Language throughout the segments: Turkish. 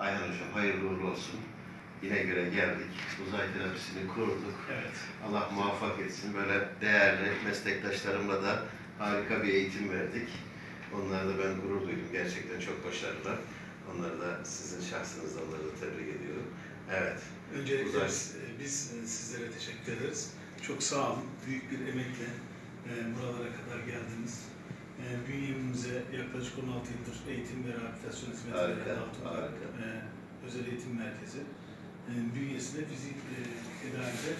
Ayhan Hocam hayırlı uğurlu olsun. Yine göre geldik. Uzay terapisini kurduk. Evet. Allah muvaffak etsin. Böyle değerli meslektaşlarımla da harika bir eğitim verdik. Onlara da ben gurur duydum. Gerçekten çok başarılı. Onları da sizin şahsınızda onları da tebrik ediyorum. Evet. Öncelikle Uzay. biz, e, e, sizlere teşekkür ederiz. Çok sağ olun. Büyük bir emekle e, buralara kadar geldiniz. E, bünyemize yaklaşık 16 yıldır eğitim ve rehabilitasyon hizmetleri harika. e, özel eğitim merkezi. E, bünyesinde fizik e, tedavide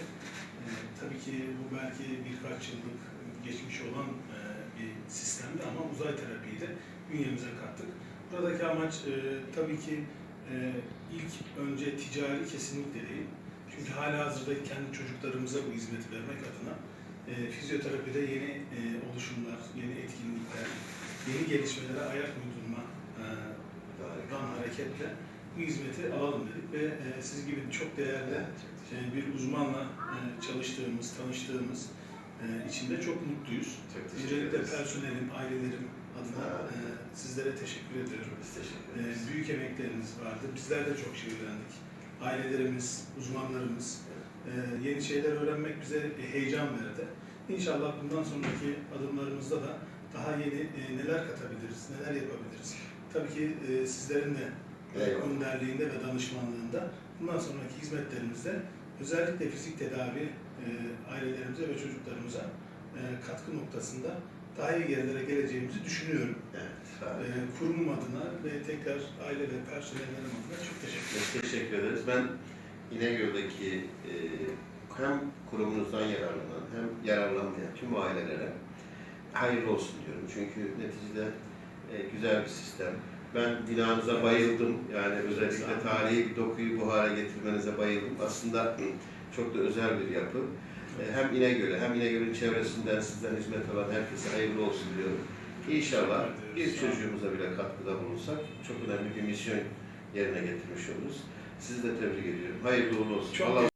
e, tabii ki bu belki birkaç yıllık geçmiş olan e, bir sistemdi ama uzay terapiyi de bünyemize kattık. Buradaki amaç e, tabii ki e, ilk önce ticari kesinlikle değil. Çünkü hala hazırda kendi çocuklarımıza bu hizmeti vermek adına e, fizyoterapide yeni e, oluşumlar, yeni etkinlikler, yeni gelişmelere ayak uydurma e, dan hareketle bu hizmeti alalım dedik ve e, siz gibi çok değerli e, bir uzmanla e, çalıştığımız, tanıştığımız e, için de çok mutluyuz. Çok Öncelikle personelim, ailelerim adına e, sizlere teşekkür ediyorum. Biz teşekkür E, büyük emekleriniz vardı. Bizler de çok şey öğrendik. Ailelerimiz, uzmanlarımız, e, yeni şeyler öğrenmek bize bir heyecan verdi. İnşallah bundan sonraki adımlarımızda da daha yeni e, neler katabiliriz, neler yapabiliriz. Tabii ki e, sizlerin de Eyvallah. önderliğinde ve danışmanlığında bundan sonraki hizmetlerimizde özellikle fizik tedavi e, ailelerimize ve çocuklarımıza e, katkı noktasında daha iyi yerlere geleceğimizi düşünüyorum. Evet. E, kurumum adına ve tekrar aile ve personellerim adına çok teşekkür ederim. Teşekkür ederiz. Ben İnegöl'deki e, hem kurumunuzdan yararlanan hem yararlanmayan tüm ailelere hayırlı olsun diyorum. Çünkü neticede e, güzel bir sistem. Ben binanıza bayıldım. Yani özellikle tarihi bir dokuyu bu hale getirmenize bayıldım. Aslında çok da özel bir yapı. E, hem İnegöl'e hem İnegöl'ün çevresinden sizden hizmet alan herkese hayırlı olsun diyorum. İnşallah bir çocuğumuza bile katkıda bulunsak çok önemli bir misyon yerine getirmiş oluruz. Sizi de tebrik ediyorum. Hayırlı uğurlu olsun. Çok Allah